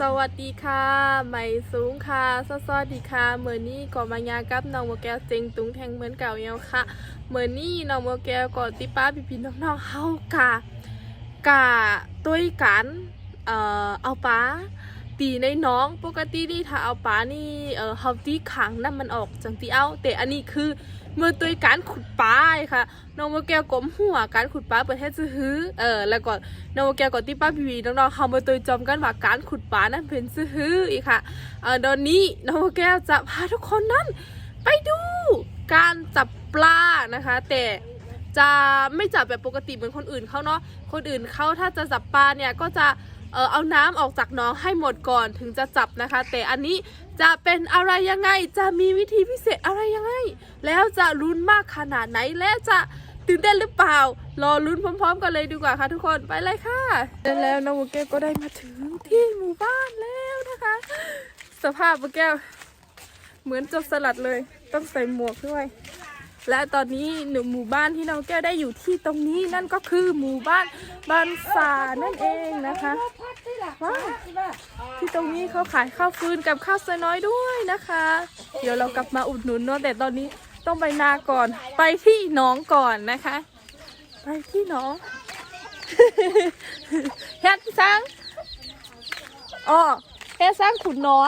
สวัสดีค่ะใหม่สูงค่ะสวัสดีค่ะเมื่อนี้ก็มายากับน้องโมแก้วเจงตุงแทงเหมือนเก่าเยาค่ะเมื่อนี้น้องโมแก้วก็ติป้าพี่พี่น้องๆเฮากะกะตุ้ยกันเอ่อเอาป้า ตีในน้องปกตินี่ถ้าเอาป้านี่เอ่อเฮาตีขังน้ำมันออกจังตีเอา แต่อันนี้คือเมื่อตัวการขุดป้าค่ะน้องโมแก้วกลมหัวการขุดป้าปิดให้ซื้อหือเออแล้วก็น้องโมแก้วก่อนที่ป้าพีวีน้องๆเขามาตัวจอมกันว่าการขุดป่านั้นเป็นซื่อฮืออีกค่ะเออตอนนี้น้องโมแก้วจะพาทุกคนนั้น ไปดูการจับปลานะคะ แต่จะไม่จับแบบปกติเหมือนคนอื่นเขาเนาะคนอื่นเขาถ้าจะจับปลาเนี่ยก็จะ เออเอาน้ำออกจากน้องให้หมดก่อนถึงจะจับนะคะ แต่อันนี้จะเป็นอะไรยังไง จะมีวิธีพิเศษอะไรยังไง แล้วจะลุ้นมากขนาดไหนและจะตื่นเต้นหรือเปล่า รอลุ้นพร้อม ๆ กันเลยดีกว่าค่ะทุกคนไปเลยค่ะแล้วน้องโมแก้วก็ได้มาถึงที่หมู่บ้านแล้วนะคะ สภาพโมแก้ว เหมือนจบสลัดเลย ต้องใส่หมวกด้วย และตอนนี้หนึ่งหมู่บ้านที่น้องแก้วได้อยู่ที่ตรงนี้นั่นก็คือหมู่บ้านบ้านสานั่นเองนะคะว้าวที่ตรงนี้เขาขายข้าวฟืนกับข้าวซอยน้อยด้วยนะคะ เดี๋ยวเรากลับมาอุดหนุนเนาะแต่ตอนนี้ต้องไปนาก่อนไปที่หน้องก่อนนะคะ ไปที่หน้องเฮ็ดซังอ๋อเฮ็ดซังขุนหนอ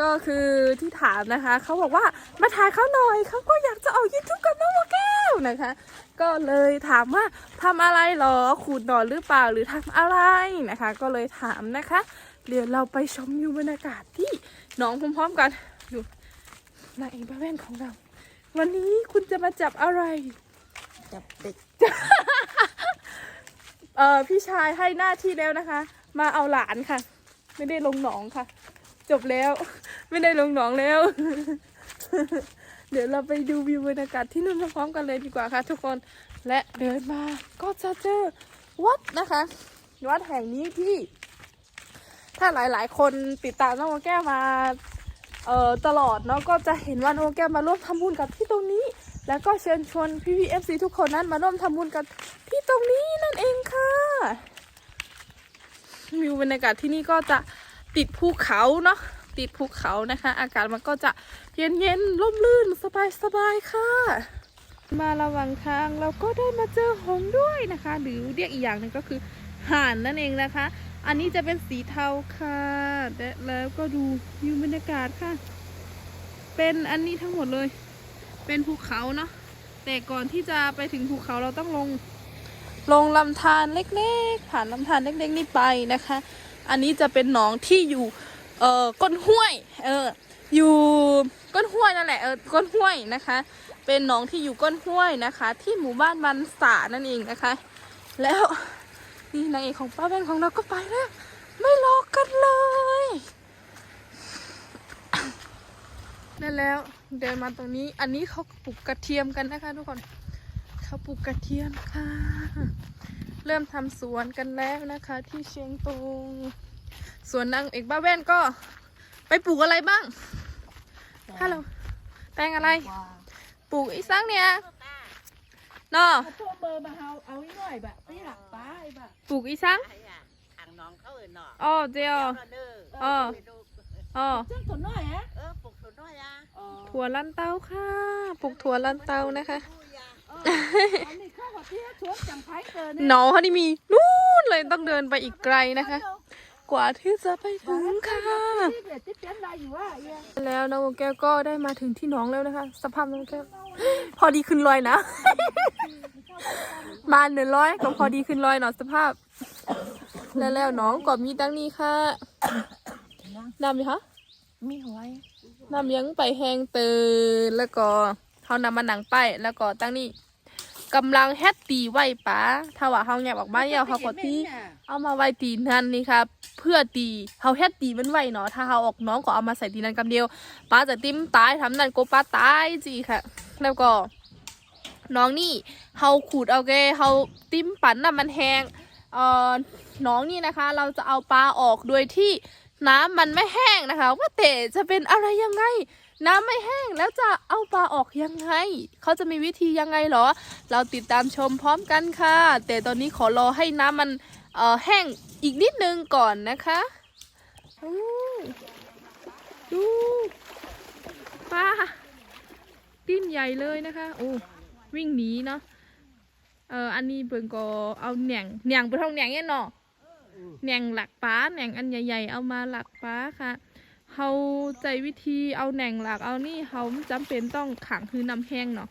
ก็คือที่ถามนะคะเขาบอกว่ามาถ่ายเขาหน่อยเขาก็อยากจะออกยูทูบกับน้องโมแก้วนะคะ ก็เลยถามว่าทำอะไรหรอขูดหนอนหรือเปล่าหรือทำอะไรนะคะ ก็เลยถามนะคะ เดี๋ยวเราไปชมวิวบรรยากาศที่หนองพร้อมๆกันดูนางเอกบ้าแว่นของเรา วันนี้คุณจะมาจับอะไร จับเด็กเออพี่ชายให้หน้าที่แล้วนะคะ มาเอาหลานค่ะ ไม่ได้ลงหนองค่ะ จบแล้ว ไม่ได้ลงหนองแล้ว เดี๋ยวเราไปดูวิวบรรยากาศที่นู่นพร้อมกันเลยดีกว่าค่ะ ทุกคนและเดินมาก็จะเจอวัดนะคะ วัดแห่งนี้ที่ ถ้าหลายๆ คนติดตามน้องโมแก้วมาเอ่อตลอดเนาะก็จะเห็นว่าน้องโมแก้วมาร่วมทำบุญกับที่ตรงนี้ แล้วก็เชิญชวนพี่พีเอฟซีทุกคนนั้นมาร่วมทำบุญกันที่ตรงนี้นั่นเองค่ะวิวบรรยากาศที่นี่ก็จะ ติดภูเขาเนาะติดภูเขานะคะ อากาศมันก็จะเย็นเย็นๆร่มรื่นสบายสบายค่ะ มาระหว่างทางเราก็ได้มาเจอหงด้วยนะคะ หรือเรียกอีกอย่างหนึ่งก็คือห่านนั่นเองนะคะ อันนี้จะเป็นสีเทาค่ะและแล้วก็ดูวิวบรรยากาศค่ะ เป็นอันนี้ทั้งหมดเลย เป็นภูเขาเนาะแต่ก่อนที่จะไปถึงภูเขาเราต้องลง ลงลำธารเล็กๆ ผ่านลำธารเล็กๆนี่ไปนะคะ อันนี้จะเป็นหนองที่อยู่เอ่อก้นห้วย เออ อยู่ก้นห้วยนั่นแหละเออก้นห้วยนะคะ เป็นหนองที่อยู่ก้นห้วยนะคะ ที่หมู่บ้านมันสานั่นเองนะคะ แล้วนี่นางเอกของป้าแว่นของเราก็ไปแล้ว ไม่รอกันเลยนั่นแล้วเดินมาตรงนี้อันนี้เขาปลูกกระเทียมกันนะคะทุกคนเขาปลูกกระเทียมค่ะ เริ่มทำสวนกันแล้วนะคะ ที่เชียงตุงสวนนางเอกบ้าแว่นก็ ไปปลูกอะไรบ้างฮัลโหลแตงอะไรว้าปลูกอีสังเนี่ยเนาะโทรเบอร์มาเอาเอาอีกหน่อยแบบนี่หลักป้าไอ้แบบปลูกอีสังไอ้อะทางน้องเขาเอินเนาะอ๋อเจียวก็เด้อเออไปดูอ๋อเจ้าตัวน้อยฮะเออปลุกตัวน้อยอะอ๋อถั่วลันเตาค่ะปลูกถั่วลันเตานะคะ หนองเขานี่มีนู่นเลยต้องเดินไปอีกไกลนะคะ กว่าที่จะไปถึงค่ะที่เด็ดที่เปลี่ยนอะไรอยู่ว่าเอี้ยแล้วน้องแก้วก็ได้มาถึงที่หนองแล้วนะคะ สภาพน้องแก้วพอดีขึ้นลอยนะ มาหนึ่งร้อยก็พอดีขึ้นลอยเนาะสภาพ แล้วแล้วน้องก็มีตั้งนี้ค่ะน้ำไหมคะมีหอยน้ำยังไปแห้งเตือนแล้วก็ เขานำมาหนังไปแล้วก็ตั้งนี้กำลังแฮตตีไหวป๋าถ้าว่าเขาแงบออกมาเนี่ยเขาก็ตีเอามาไว้ตีนั่นนี่ครับเพื่อตีเขาแค่ตีมันไว้เนาะถ้าเขาออกน้องก็เอามาใส่ตีนั้นกำเดียวป้าจะติ้มตายทำนั่นก็ป้าตายจีค่ะ แล้วก็ น้องนี่เขาขูดเอาแกเขาติ้มปั่นน่ะมันแห้งเอ่อน้องนี่นะคะ เราจะเอาปลาออกโดยที่น้ำมันไม่แห้งนะคะ ว่าแต่จะเป็นอะไรยังไง น้ำไม่แห้งแล้วจะเอาปลาออกยังไง เขาจะมีวิธียังไงเหรอ เราติดตามชมพร้อมกันค่ะ แต่ตอนนี้ขอรอให้น้ำมันเอ่อแห้งอีกนิดนึงก่อนนะคะดูปลาดิ้นใหญ่เลยนะคะโอ้วิ่งหนีเนาะเอออันนี้เบิงก็เอาแหน่งแหน่งไปทองแหน่งเนี่ยเนาะแหน่งหลักปลาแหน่งอันใหญ่ๆเอามาหลักปลาค่ะ เขาใจวิธีเอาแหน่งหลักเอานี่เขาจำเป็นต้องขังคือน้ำแห้งเนาะ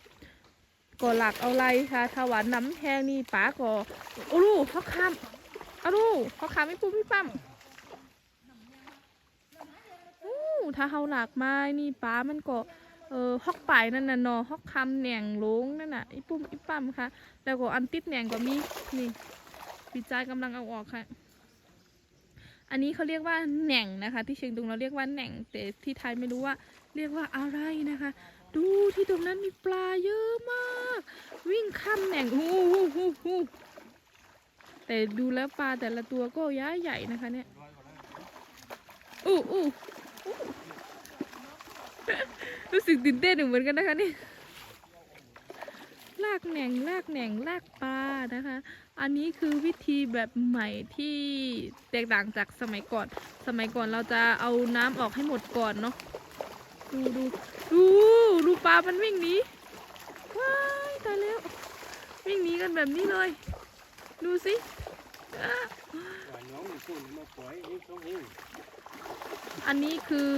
ก็หลักเอาไรค่ะถ้าหวานน้ำแห้งนี่ปลาก็โอ้ลูกเขาคำเอาลูกเขาคำไม่ปุ๊บไม่ปั๊มอู้ถ้าเขาหลักไมานี่ปลามันก็เออฮอกไปนั่นน่ะเนอฮอกคำแหน่งลงนั่นน่ะอีปุ่มอีปั๊มค่ะ แล้วก็อันติดแหน่งก็มีนี่วิจัยกำลังเอาออกค่ะ อันนี้เขาเรียกว่าแหน่งนะคะ ที่เชียงตุงเราเรียกว่าแหน่ง แต่ที่ไทยไม่รู้ว่าเรียกว่าอะไรนะคะ ดูที่ตรงนั้นมีปลาเยอะมาก วิ่งข้ามแหน่งหูหูหูหูแต่ดูแล้วปลาแต่ละตัวก็ย้ายใหญ่นะคะเนี่ยอู้อู้อู้รู้สึกตื่นเต้นเหมือนกันนะคะนี่ลากแหน่งลากแหน่งลากปลานะคะ อันนี้คือวิธีแบบใหม่ที่แตกต่างจากสมัยก่อน สมัยก่อนเราจะเอาน้ำออกให้หมดก่อนเนาะ ดูดูดูดูปลา มันวิ่งหนี ว้ายตายแล้ว วิ่งหนีกันแบบนี้เลย ดูสิอันนี้คือ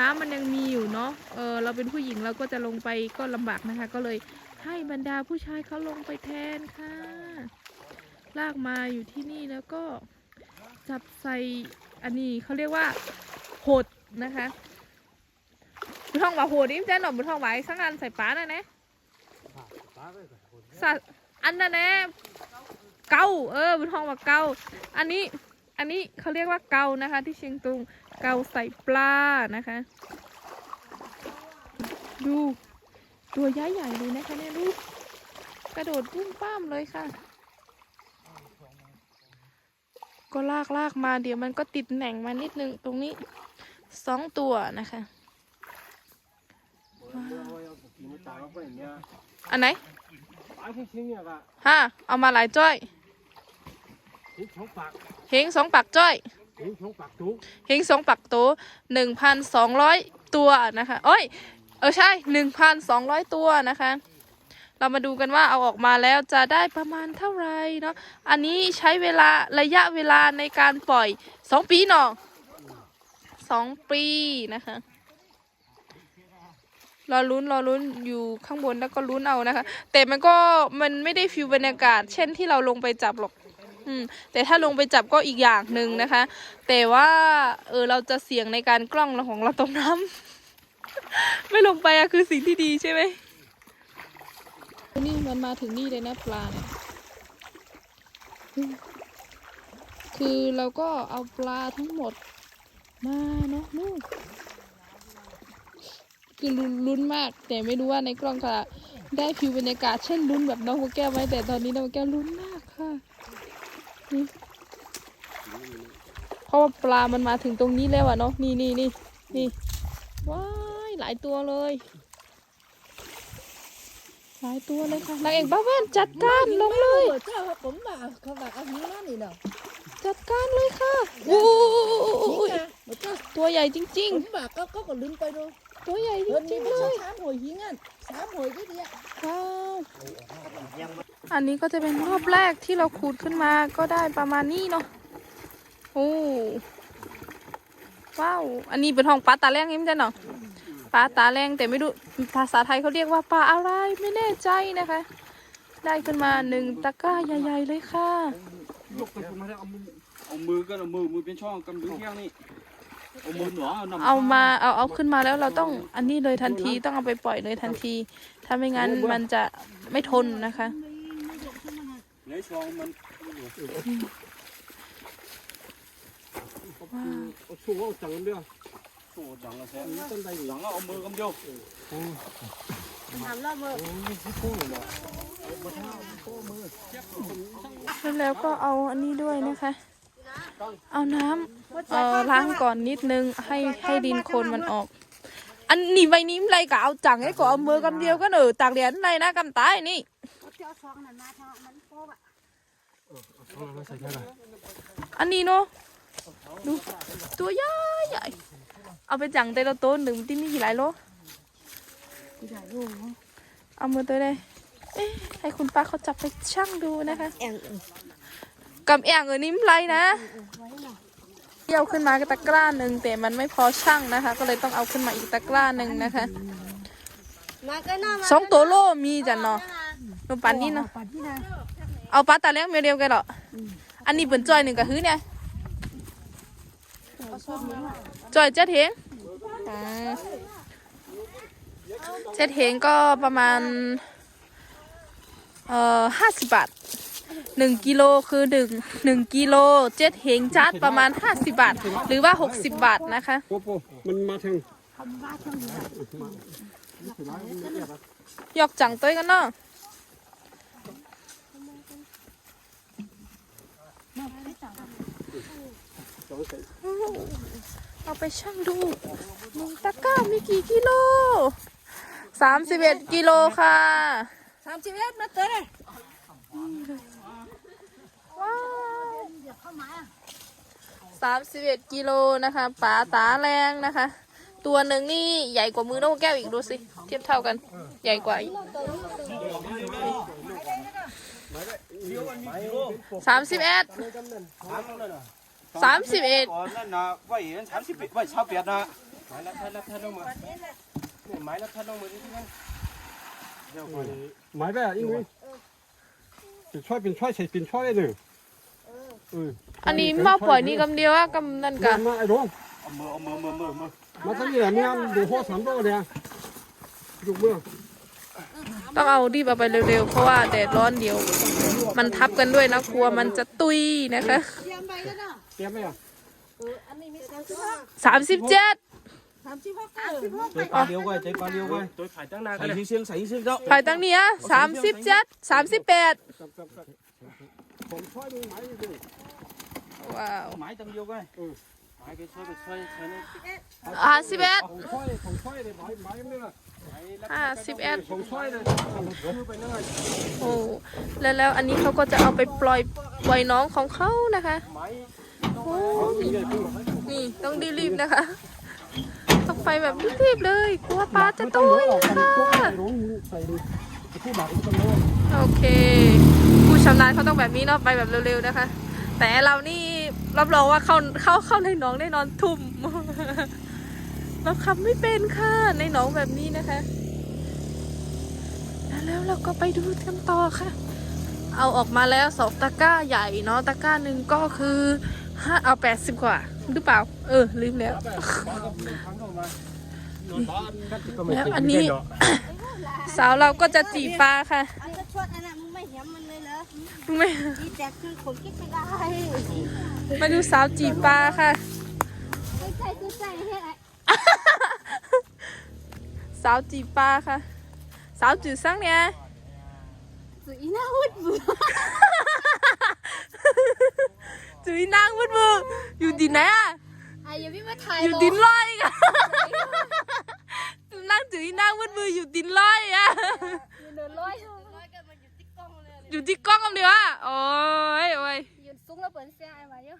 น้ำมันยังมีอยู่เนาะ เออเราเป็นผู้หญิงเราก็จะลงไปก็ลำบากนะคะ ก็เลยให้บรรดาผู้ชายเขาลงไปแทนค่ะ ลากมาอยู่ที่นี่แล้วก็จับใส่อันนี้เขาเรียกว่าโหดนะคะบุท่องว่าโหดนี่มันจะหนอบุท่องไว้สังงานใส่ป้าน่ะนะปลาไปกับคนสัตว์อันนั้นนะเกาเออบุท่องว่าเกาอันนี้อันนี้เขาเรียกว่าเกานะคะ ที่เชียงตุงเกาใส่ปลานะคะ ดูตัวย้ายใหญ่เลยนะคะเนี่ยลูกกระโดดปุ้มป้ามเลยค่ะ ก็ลากลากมาเดี๋ยวมันก็ติดแหน่งมานิดนึงตรงนี้สองตัวนะคะ อันไหนปลาเนี่ยก็ฮะเอามาหลายจ้อยเฮงสองปักจ้อยทิ้งช่องปากทุกเฮงสองปักโตหนึ่งพันสองร้อยตัวนะคะโอ้ยเออใช่หนึ่งพันสองร้อยตัวนะคะ เรามาดูกันว่าเอาออกมาแล้วจะได้ประมาณเท่าไหร่เนาะอันนี้ใช้เวลาระยะเวลาในการปล่อยสองปีเนาะสองปีนะคะรอลุ้นรอลุ้นอยู่ข้างบนแล้วก็ลุ้นเอานะคะ แต่มันก็มันไม่ได้ฟิลบรรยากาศ เช่นที่เราลงไปจับหรอกอืมแต่ถ้าลงไปจับก็อีกอย่างหนึ่งนะคะ แต่ว่า เออเราจะเสี่ยงในการกล้องของเราตรงน้ำ ไม่ลงไปอะคือสิ่งที่ดีใช่ไหม นี่มันมาถึงนี่เลยนะปลาเนี่ยคือเราก็เอาปลาทั้งหมดมาเนาะนู่นคือลุ้นมาก แต่ไม่รู้ว่าในกล้องจะได้ฟิวบรรยากาศเช่นลุ้นแบบน้องโมแก้วไหมแต่ตอนนี้น้องโมแก้วลุ้นมากค่ะเพราะว่าปลามันมาถึงตรงนี้แล้วอะเนาะนี่นี่นี่นี่ว้ายหลายตัวเลย หลายตัวเลยค่ะนางเอกบ้าแว่นจัดการลงเลย เจ้าผมมาเขาบอกเอาหิ้งนั่นนี่เนาะจัดการเลยค่ะโอ้หิ้งยนะเจ้าตัวใหญ่จริงผมมาก็ก็ก็ลืมไปดูๆตัวใหญ่จเพิ่นรินี่งๆไม่เลใช่ยสามหอยหิ้งอะสามหอยก็เดียวว้าวอันนี้ก็จะเป็นรอบแรกที่เราขูดขึ้นมาก็ได้ประมาณนี้เนาะโอ้ว้าว อันนี้เป็นห้องปลาตาแรงนี่มั้ยเนาะ ปลาตาแรงแต่ไม่รู้ภาษาไทยเขาเรียกว่าปลาอะไรไม่แน่ใจนะคะ ได้ขึ้นมาหนึ่งตะกร้าใหญ่ ๆ เลยค่ะยกไปขึ้นมาแล้วเอามือเอามือก็เอามือมือเป็นช่องกำมือเที่ยงนี่เอามือหนอเอานำเอามาเอาเอาขึ้นมาแล้วเราต้องอันนี้เลยทันทีต้องเอาไปปล่อยเลยทันที ถ้าไม่งั้นมันจะไม่ทนนะคะในช่องมันเอาสู้เอาจังเดียวโอ้จังละแซ่ต้นใดหลังเอามือกำเดียว ถามราเมื่อแล้วก็เอาอันนี้ด้วยนะคะ เอาน้ำเอ่อล้างก่อนนิดนึงให้ให้ดินโคลนมันออก อันนี้ใบนี้อะไรก็เอาจังไอ้ก็เอามือกำเดียวก็เนอะตากเหรียญอะไรนะกำตายนี่อันมาทางมันโป๊ะอะเเอามาใส่แค่ไหนอันนี้เนาะดูตัวใหญ่ใหญ่ เอาไปจังแต่ละต้นหนึ่งที่มีกี่หลายโลเอามือตัวได้เอ๊ะให้คุณป้าเขาจับไปชั่งดูนะคะแองกำแองเออนิ่มไรนะเที่ยวขึ้นมาก็ตะกร้าหนึ่งแต่มันไม่พอชั่งนะคะ ก็เลยต้องเอาขึ้นมาอีกตะกร้าหนึ่งนะคะมาก็น่ามาสองตัวโลมีจันเนาะนมปันนี่เนาะปัดที่นะเอาปลาตาเลี้ยงเมียเดียวกันเหรอออันนี้เป็นจอยหนึ่งกับฮื้อเนี่ย จอยเจ็ดเฮงอืมเจ็ดเฮงก็ประมาณ เอ่อห้าสิบบาทหนึ่งกิโลคือหนึ่งหนึ่งกิโลเจ็ดเฮงจัดประมาณห้าสิบบาท หรือว่าหกสิบบาทนะคะโป๊ะโป๊ะมันมาถึงหยอกจังตัวกันเนาะ เอาไปชั่งดูหนึ่งตะกร้ามีกี่กิโลสามสิบเอ็ดกิโลค่ะสามสิบเอ็ดมาเตอเลยว้าวสามสิบเอ็ดกิโลนะคะปลาตาแรงนะคะ ตัวหนึ่งนี่ใหญ่กว่ามือนกแก้วอีกดูสิ เทียบเท่ากัน ใหญ่กว่าอีกสามสิบเอ็ด สามสิบเอ็ดก่อนนั่นนะไว้เห็นสามสิบไว้ชาวเปียดนะไม้ละแท่ละแท่ลงมาเนี่ยไม้ละแท่ลงมาที่นั่นเดี๋ยวก่อนไม้แบบอีกนิดเป็นช่วยเป็นช่วยใส่เป็นช่วยได้หนึ่งเอออันนี้มาปล่อยนี่กำเดียวอะกำนั่นกันมาไอ้ร้องเอามือเอามือมือมือมือมาทั้งนี้แหละเนี่ยดูหัวสามโลเนี่ยดูเมื่อต้องเอารีบเอาไปเร็วๆ เพราะว่าแดดร้อนเดียว มันทับกันด้วยนะกลัวมันจะตุยนะคะ เตรียมไปก็ได้เตรียมไหมอะอันนี้มีสามสิบห้าสามสิบเจ็ดสามสิบหกสามสิบหกใจปลาเลี้ยวไว้ใจปลาเลี้ยวไว้ตัวขายตั้งนานใส่กันเลยเสียงใส่เสียงเจ้าถ่ายตั้งเนี้ยสามสิบเจ็ดสามสิบแปดกับกับกับผมช่วยดูไม้ดูว้าวหมายตังเดียวไว้หมายไปช่วยไปช่วยช่วยนี่ห้าสิบเอ็ดผมช่วยผมช่วยเลยไม้ไม้เนี่ยห้าสิบเอ็ดผมช่วยเลยผมไปนั่งโอ้แล้วแล้วอันนี้เขาก็จะเอาไปปล่อยปล่อยน้องของเขานะคะโอ้ นี่ต้องรีบๆนะคะ ต้องไปแบบรีบๆเลย กลัวปลาจะตุ้ยค่ะโอเค ผู้ชำนาญเขาต้องแบบนี้เนาะไปแบบเร็วๆนะคะ แต่เรานี่รับรองว่าเข้าเข้าเข้าในหนองแน่นอนทุ่ม เราขับไม่เป็นค่ะในหนองแบบนี้นะคะแล้วเราก็ไปดูกันต่อค่ะ เอาออกมาแล้วสองตะกร้าใหญ่เนาะตะกร้าหนึ่งก็คือ ห้าเอาแปดสิบกว่าหรือเปล่า เออ ลืมแล้ว แล้วอันนี้ สาวเราก็จะจีบปลาค่ะอันก็ชวดอันนั้นมึงไม่เห็นมันเลยเหรอไม่ดีแตกคือผมคิดไม่ได้มาดูสาวจีบปลาค่ะไม่ใช่คือใส่ให้ไอ้สาวจีบปลาค่ะ สาวจืดซังเนี่ยสุอีน่าวุดบุ จืดนางวุ้นมืออยู่ดินไหนอะไอ้ยังไม่มาถ่ายอยู่ดินลอยกันนั่งจืดนางวุ้นมืออยู่ดินลอยอะเดินร้อยร้อยกันมาอยู่ที่กล้องเลยอยู่ที่กล้องกันเดียวอะโอ้ยโอ้ยยืนซุ้งแล้วเปิดเสียไอ้มาเยอะ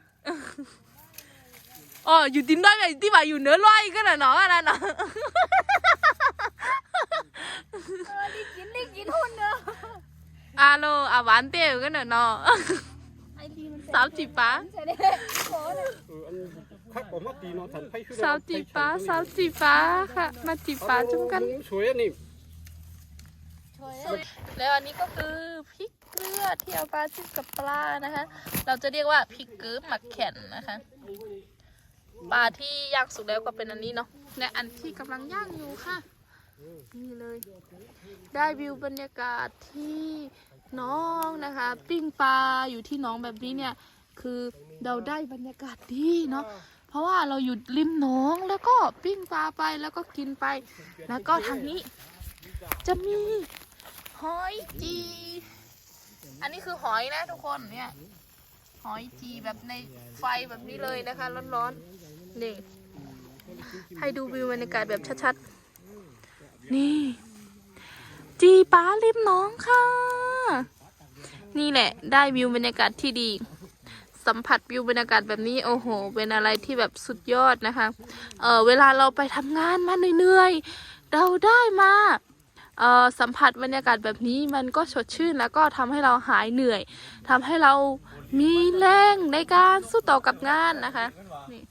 อ๋ออยู่ดินลอยไงที่ว่าอยู่เหนือลอยกันน่ะเนาะอันนั้นเนาะเออได้กินได้กินหุ่นเนอะอาโลอาหวานเตี้ยวกันน่ะเนาะไอ้ดีมัน สาวจีบปลาใช่ได้โอ้ยเอออันคักผมมาตีเนาะทันไฟช่วยสาวจีบปลาสาวจีบปลาค่ะ มาจีบปลาจุ่มกันสวยอันนี้ช่วยแล้วอันนี้ก็คือพริกเกลือที่เอาปลาจิ้มกับปลานะคะ เราจะเรียกว่าพริกเกลือหมักแข็นนะคะ ปลาที่ย่างสุกแล้วก็เป็นอันนี้เนาะและอันที่กำลังย่างอยู่ค่ะ นี่เลย ได้วิวบรรยากาศที่ น้องนะคะ ปิ้งปลาอยู่ที่หน้องแบบนี้เนี่ยคือเราได้บรรยากาศดีเนาะเพราะว่าเราอยู่ริมหนองแล้วก็ปิ้งปลาไปแล้วก็กินไป แล้วก็ทางนี้ จะมีหอยจี อันนี้คือหอยนะทุกคนเนี่ยหอยจีแบบในไฟแบบนี้เลยนะคะ ร้อนๆนี่ให้ดูวิวบรรยากาศแบบชัดๆ นี่ จีป้าริมหน้องค่ะ นี่แหละ ได้วิวบรรยากาศที่ดี สัมผัสวิวบรรยากาศแบบนี้โอ้โห เป็นอะไรที่แบบสุดยอดนะคะ เออเวลาเราไปทำงานมาเหนื่อยๆ เราได้มาเออสัมผัสบรรยากาศแบบนี้มันก็สดชื่นแล้วก็ทำให้เราหายเหนื่อยทำให้เรามีแรงในการสู้ต่อกับงานนะคะนี่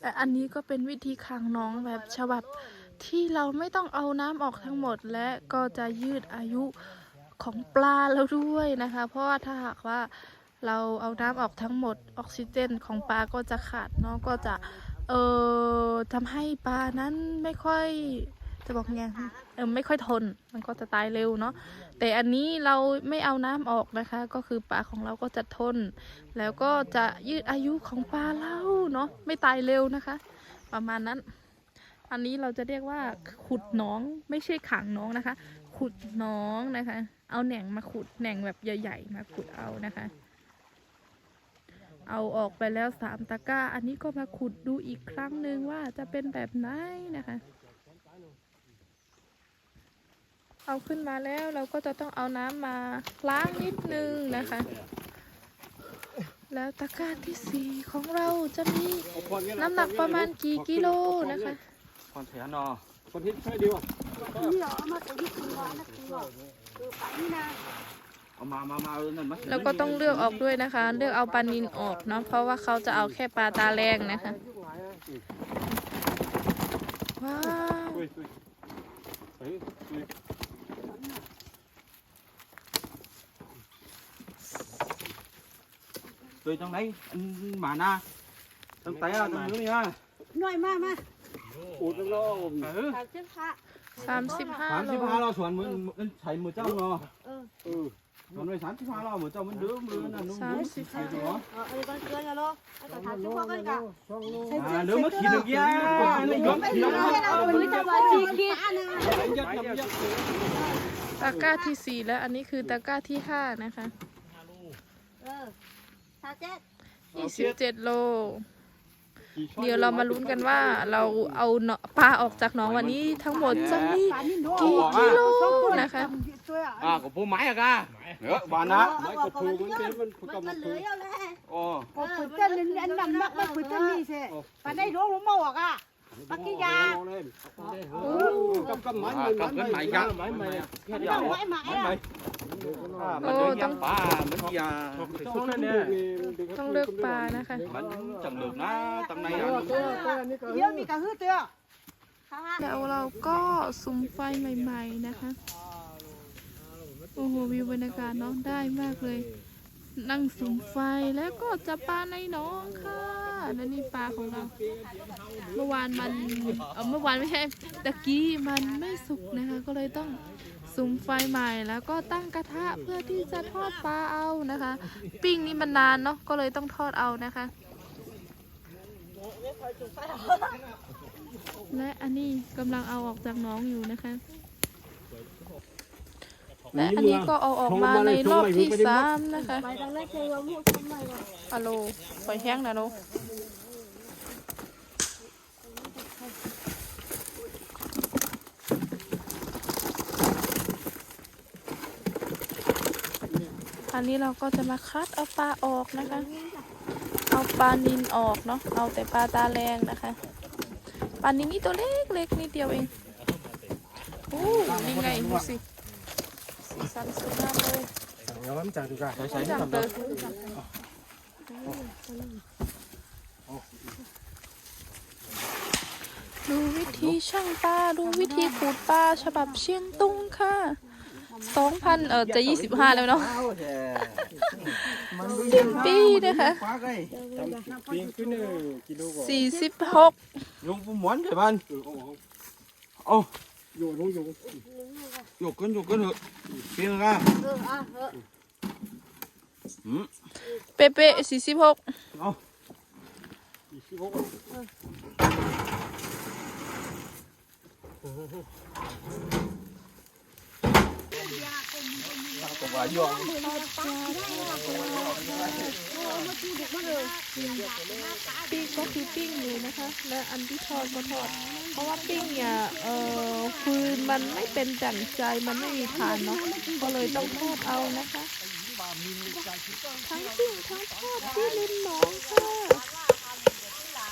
แต่อันนี้ก็เป็นวิธีขังน้องแบบฉบับ ที่เราไม่ต้องเอาน้ำออกทั้งหมดและก็จะยืดอายุของปลาเราด้วยนะคะ เพราะว่าถ้าหากว่าเราเอาน้ำออกทั้งหมดออกซิเจนของปลาก็จะขาดเนาะก็จะเอ่อทำให้ปลานั้นไม่ค่อยจะบอกไงเออไม่ค่อยทนมันก็จะตายเร็วเนาะแต่อันนี้เราไม่เอาน้ำออกนะคะ ก็คือปลาของเราก็จะทน แล้วก็จะยืดอายุของปลาเราเนาะไม่ตายเร็วนะคะ ประมาณนั้น อันนี้เราจะเรียกว่าขุดน้องไม่ใช่ขังน้องนะคะ ขุดน้องนะคะ เอาแหน่งมาขุดแหน่งแบบใหญ่ๆมาขุดเอานะคะ เอาออกไปแล้วสามตะกร้า อันนี้ก็มาขุดดูอีกครั้งหนึ่งว่าจะเป็นแบบไหนนะคะ เอาขึ้นมาแล้วเราก็จะต้องเอาน้ำมาล้างนิดนึงนะคะแล้วตะกร้าที่สี่ของเราจะมีน้ำหนักประมาณกี่กิโลนะคะ คอนเทนเนอร์คนที่ใช่ดีวะนี่เหรอเอามาตัวที่คุณว่านะคุณว่าเออไปนี่นะเอามามามาเอานั่นมาแล้วก็ต้องเลือกออกด้วยนะคะ เลือกเอาปลานินออกเนาะเพราะว่าเขาจะเอาแค่ปลาตาแรงนะคะว้าวอุ้ยอุ้ยเฮ้ยอุ้ยตัวตรงไหนอันหมาหน้าตรงไหนอะตรงนี้อะหน่อยมามา อุดแล้วเออสามสิบห้าสามสิบห้าสามโลสิบห้าเราสวนมือมันใช้มือเจ้าเนาะเออเออมันไปสามสิบห้าเรามือเจ้ามันดื้อมือนั่นนุ่มสามสิบห้าดื้อเออเออกันเกลืออย่าโลเอาแต่ถามสิบพวกกันกะอ่าเดี๋ยวมาขี่หนึ่งยาไม่ยอมขี่แล้วเอาไปเลยจะว่าจีคีอันนึงยัดยัดยัดตะกร้าที่สี่แล้วอันนี้คือตะกร้าที่ห้านะคะเออถ้าเจ๊ยี่สิบเจ็ดโล เดี๋ยวเรามาลุ้นกันว่าเราเอาเนาะปลาออกจากหนองวันนี้ทั้งหมดจะมีกี่กิโลนะคะ อ่ากับผู้ไม้อะกะเออบ้านนะไม่ก็คือมันเป็นมันคือมันกำมัมันนเหลืคืออแล้วแหละโอ้ก็ฝึกเต้นอันดำนักไม่ฝึกเต้นนี่สิปานได้ร้องหัวหมอกอะ ปักกี้ยากับกับไม้ไม้ไม้ไม้ไม้ไม้แค่ไม่เดียต้อวงไว้หมายอะมันเดินยังป่ามันยาต้องเลือกปลานะคะมันจังเดิมนะตำในอะเยอะมีกระหื้อเตือแล้วเราก็สุมไฟใหม่ๆนะคะ โอ้โหวิวบรรยากาศเนาะได้มากเลย นั่งสุมไฟแล้วก็จะปลาในหนองค่ะและนี่ปลาของเรา เมื่อวานมันเออเมื่อวานไม่ใช่ตะกี้มันไม่สุกนะคะ ก็เลยต้องสุมไฟใหม่แล้วก็ตั้งกระทะเพื่อที่จะทอดปลาเอานะคะ ปิ้งนี่มันนานเนาะก็เลยต้องทอดเอานะคะ และอันนี้กำลังเอาออกจากหน้องอยู่นะคะ และอันนี้ก็เอาออกมาในรอบที่สามนะคะไปทางแรกเจอว่ามุดทำไมวะอะโลปล่อยแห้งนะโล อันนี้เราก็จะมาคัดเอาปลาออกนะคะ เอาปลานินออกเนาะ เอาแต่ปลาตาแรงนะคะ ปลานินนี่ตัวเล็กเล็กนิดเดียวเองโอ้นี่ไงดูสิ สีสันสวยงามเลยเอาล้ำจานดีกว่าใช้ใช้จังทำเลเลยยดูวิธีช่างปลาดูวิธีขูดปลาฉบับเชียงตุงค่ะ สองพันเออจะยี่สิบห้าแล้วเนาะสิ้นปีนะคะปีนขึ้นกิโลกว่าสี่สิบหกลุงผู้หมวนใช่บ้านเออเอาโอ้โยนโยนยกขึ้นยกขึ้นเถอะเพียงกันเอออะเอออืมเป๊ะๆสี่สิบหกเอาอีกสิบหกก็ว่าย่องเปิ้งก็คือปิ้งอยู่นะคะ และอันที่ทอดก็ทอด เพราะว่าปิ้งเนี่ยเอ่อฟืนมันไม่เป็นดั่งใจมันไม่มีฐานเนาะก็เลยต้องทอดเอานะคะ ทั้งปิ้งทั้งทอดที่ริมหนองค่ะ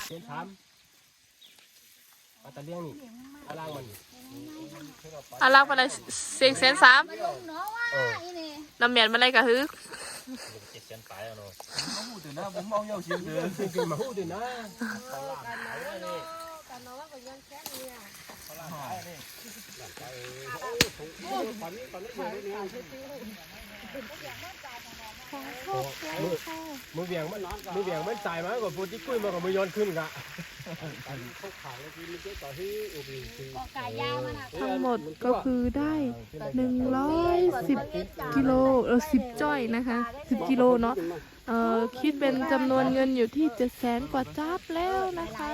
เจ็ดสามปลาตะเลี้ยงนี่อาล่างมัน อาลักอะไรเสียงเซนสามน้ำเมียนมาอะไรกะฮือเจ็ดเซนตายแล้วเนาะพูดถึงนะผมเอาเยาชิมเลยจริงๆมาพูดดินะมือเบี่ยงมันมือเบี่ยงมันตายมาก่อนพูดที่กุ้ยมากับมือย้อนขึ้นกะ ทั้งหมดก็คือได้หนึ่งร้อยสิบกิโลเออสิบจ้อยนะคะสิบกิโลเนาะเอ่อคิดเป็นจำนวนเงินอยู่ที่เจ็ดแสนกว่าจ้าบแล้วนะคะ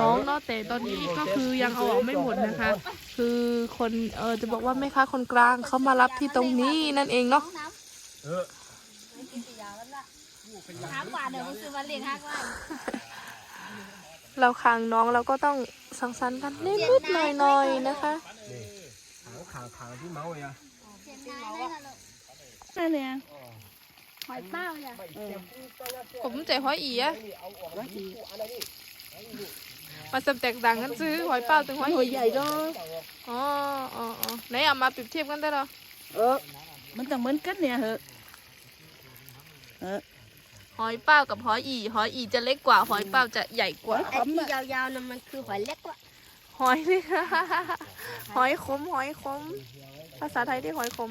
น้องเนาะแต่ตอนนี้ก็คือยังเอาออกไม่หมดนะคะ คือคนเออจะบอกว่าแม่ค้าคนกลางเขามารับที่ตรงนี้นั่นเองเนาะเออห้ากว่าเดี๋ยวมันซื้อมาเลี้ยงห้ากว่า เราค้างน้องเราก็ต้องสังสรรค์กันนิดๆหน่อยๆนะคะขางขางขางที่เมาเลยอะนั่นเลยหอยเป้าจ้ะผมใจหอยอีอะมาสำแตกต่างกันซื้อหอยเป้าถึงหอยอีใหญ่ก็อ๋ออ๋ออ๋อไหนเอามาเปรียบเทียบกันได้หรอเออมันต้องเหมือนกันเนี่ยเหอะ หอยเป้ากับหอยอี หอยอีจะเล็กกว่า หอยเป้าจะใหญ่กว่า ไอ้ที่ยาวๆนั่นมันคือหอยเล็กกว่าหอยนี่หอยขม หอยขม ภาษาไทยที่หอยขม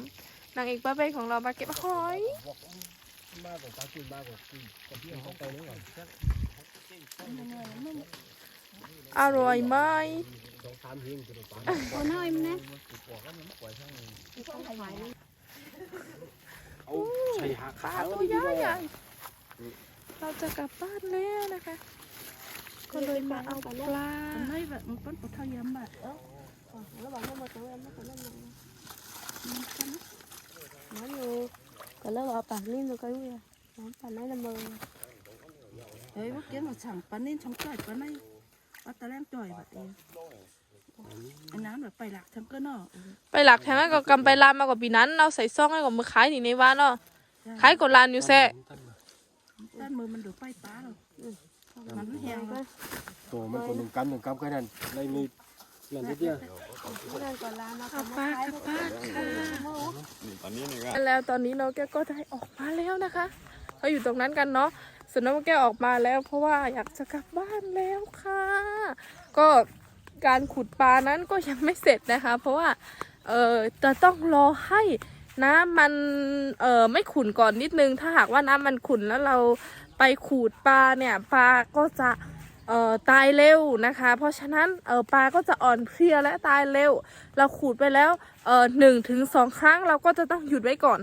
นางเอกป้าเป้ของเรามาเก็บหอยมากกว่าตาคุยมากกว่าคุยกับพี่เขาไปนู้นก่อนอร่อยไหมสองสามเฮงจะได้ปลาโอ้น้อยมันนะเอาใส่หักปลาตัวใหญ่ใหญ่ เราจะกลับบ้านแล้วนะคะ ก็เลยมาเอาปลาไม่แบบมันเป็นปลาทอยำแบบ nó nhiều cái lớp ở bản nên rồi cái gì nó bản này là mờ เฮ้ยเมื่อกี้เราสั่งปลาเน้นช่องจ่อยปลาในปลาตะแลงจ่อยแบบเองอันนั้นแบบไปหลักทั้งก็นอกไปหลักแทนก็กำไปลามมากกว่าปีนั้น เราใส่ซ่องให้กับมือขายนี่ในบ้านเนาะขายกดลานอยู่แซ่ ด้านมือมันดูไปปลาเรามันแห้งเลยตัวมันคนหนึ่งกำหนึ่งกำแค่นั้นได้มีนั่นนิดเดียวกับปลากับปลาค่ะแล้วตอนนี้น้องแก้วก็ได้ออกมาแล้วนะคะเราอยู่ตรงนั้นกันเนาะส่วนน้องแก้วออกมาแล้ว เพราะว่าอยากจะกลับบ้านแล้วค่ะ ก็การขุดปลานั้นก็ยังไม่เสร็จนะคะ เพราะว่าเออจะต้องรอให้ น้ำมันเออไม่ขุ่นก่อนนิดนึง ถ้าหากว่าน้ำมันขุ่นแล้วเราไปขูดปลาเนี่ยปลาก็จะเอ่อตายเร็วนะคะ เพราะฉะนั้นเออปลาก็จะอ่อนเพลียและตายเร็ว เราขูดไปแล้วเออหนึ่งถึงสองครั้งเราก็จะต้องหยุดไว้ก่อน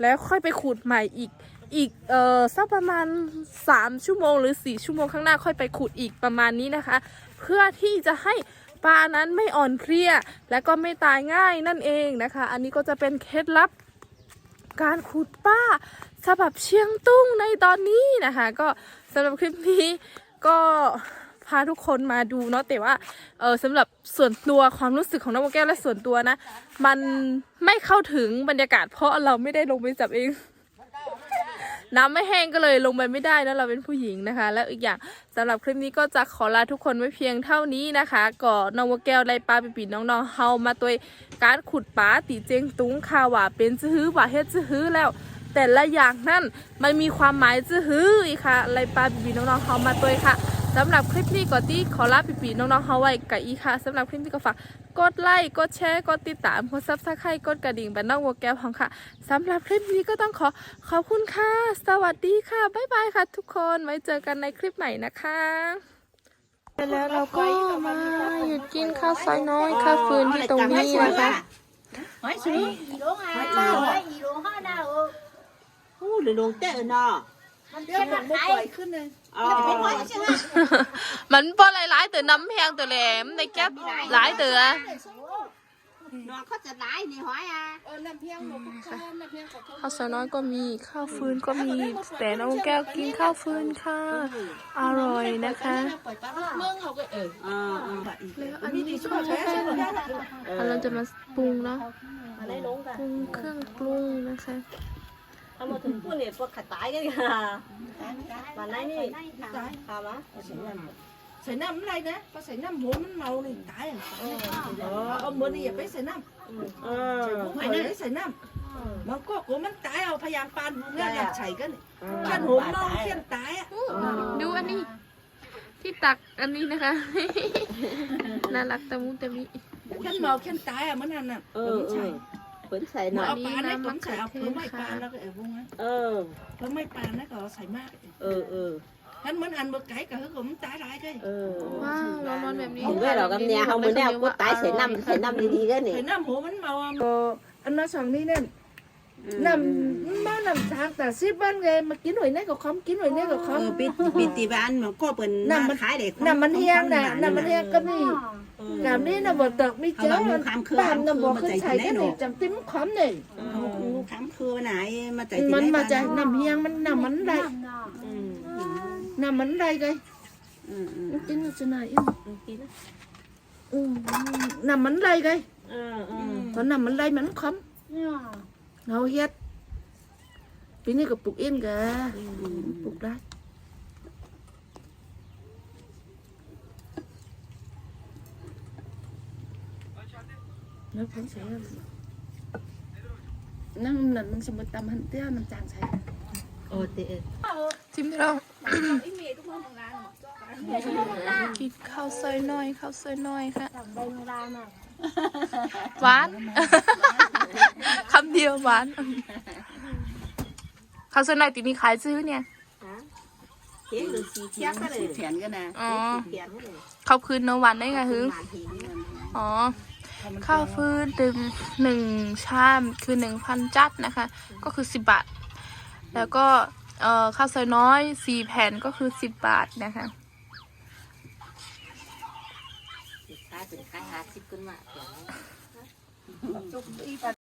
แล้วค่อยไปขูดใหม่อีกอีกเออสักประมาณ 3 ชั่วโมงหรือ 4 ชั่วโมงข้างหน้าค่อยไปขูดอีกประมาณนี้นะคะ เพื่อที่จะให้ ปลานั้นไม่อ่อนเพลียและก็ไม่ตายง่ายนั่นเองนะคะ อันนี้ก็จะเป็นเคล็ดลับการขูดปลาฉบับเชียงตุ้งในตอนนี้นะคะ ก็สำหรับคลิปนี้ก็พาทุกคนมาดูเนาะแต่ว่าเออสำหรับส่วนตัวความรู้สึกของน้องโมแก้วและส่วนตัวนะ มันไม่เข้าถึงบรรยากาศเพราะเราไม่ได้ลงไปจับเอง น้ำไม่แห้งก็เลยลงไปไม่ได้นะเราเป็นผู้หญิงนะคะ แล้วอีกอย่างสำหรับคลิปนี้ก็จะขอลาทุกคนไว้เพียงเท่านี้นะคะก็น้องวัวแก้วไรปลาปีปีน้องๆเฮามาตัวการขุดปลาตีเจงตุ้งคาว่าเป็นซื้อว่าเฮ็ดซื้อแล้วแต่ละอย่างนั่นมันมีความหมายซื้ออีกค่ะไรปลาปีปีน้องๆเฮามาตัวค่ะ สำหรับคลิปนี้ก็ตีขอลาปีปีน้องๆเฮาไว้กับอีค่ะสำหรับคลิปนี้ก็ฝากกดไลค์กดแชร์กดติดตามกดซับสไครต์กดกระดิ่งเป็นน้องวัวแก้วของค่ะสำหรับคลิปนี้ก็ต้องขอขอบคุณค่ะ สวัสดีค่ะบ๊ายบายค่ะ ทุกคนไว้เจอกันในคลิปใหม่นะคะแล้วเราก็มาหยุดกินข้าวซอยน้อยข้าวฟืนที่ตรงนี้นะคะ hỏi gì đúng à hỏi gì đúng hết đâu Ú, để đồ tệ nọ. mình đưa mặt đây ขึ้นเลย ờ hỏi chứ มันบ่หลายๆตัวน้ำแพงตัวแหลมในแก๊บหลายตัวนอนเขาจะได้นี่หอยอะเออน้ำเพียงหนูก็ข้าวน้ำเพียงก็ข้าวข้าวซอยน้อยก็มีข้าวฟืนก็มี แต่น้องแก้วกินข้าวฟืนค่ะ อร่อยนะคะปล่อยปลาเมืองเขาก็เอออ่าแล้วอันนี้ดีสุดแท้ใช่ไหมอันเราจะมาปรุงเนาะมาได้ลงกันปรุงเครื่องปรุงนะคะ เอามาถึงพูดเนี่ยพวกขัดตายกันค่ะวันไหนนี่ค่ะมะใส่น้ำอะไรนะพอใส่น้ำหัวมันเมาเลยตายอะเออเอามือนี่อย่าไปใส่น้ำเออผู้ใหญ่ได้ใส่น้ำมันก็กูมันตายเอาพยายามปานเงี้ยอยากใส่กันขันหัวเมาเขี้ยนตายอะดูอันนี้ ที่ตักอันนี้นะคะน่ารักตะมุตะมิเขันเมาเขี้ยนตายอะมันนั่นน่ะเออเออ เปิดใส่หน่อยเอาปลาได้ผมใส่เอาเพิ่มไม่ปลาแล้วก็เออพวกนั้นเออเพิ่มไม่ปลาแล้วก็ใส่มาก เออเออขันมันอันเบอร์ไก่ก็คือผมตายหลายเลยเออว้าวร้อนๆแบบนี้ผมด้วยเหรอกับเนี่ยเขาเหมือนเนี่ยกูตายใส่น้ำใส่น้ำดีๆกันนี่ใส่น้ำหัวมันเมาอะอันนั้นสองนี่เนี่ยน้ำมาน้ำทางแต่ซิบ้านไงมากินหน่อยนี่ก็คอมกินหน่อยนี่ก็คอมเออปิดปิดตีบ้านมันก็เปิดน้ำมันขายเด็กน้ำมันเฮียงน่ะน้ำมันเฮียงก็มีน้ำนี่น่ะบ่ตกไม่เจอมันบ้านน่ะบ่ขึ้นใส่กันนี่จำติ้มคอมนี่คำคือไหนมาใจมันมาจากน้ำเฮียงมันน้ำมันไรน้ำมันไรไง อืมอืม กินจะไหนอืมน้ำมันไรไง เออเออ ตอนน้ำมันไรมันคอมเง เฮ็ดปีนี้ก็ปลูกเองกะปลูกได้แล้วพ้นใส่นั่งนั่นสมมติตำหันเตี้ยน้ำจางใส่โอ้เตะชิมได้แล้วกินข้าวซอยน้อยข้าวซอยน้อยค่ะหวานคำเดียวหวานข้าวซอยน้อยตีนี้ขายซื้อเนี่ยเหรือสีเขียวก็เลยเถียนกันนะอ๋อเขียวเลยข้าวคืนนวานได้ไงฮึอ๋อ ข้าวฟืนหนึ่งหนึ่งชามคือหนึ่งพันจัดนะคะ ก็คือสิบบาท แล้วก็เอ่อข้าวซอยน้อยสี่แผ่นก็คือสิบบาทนะคะขายเป็นขายหาสิบขึ้นมา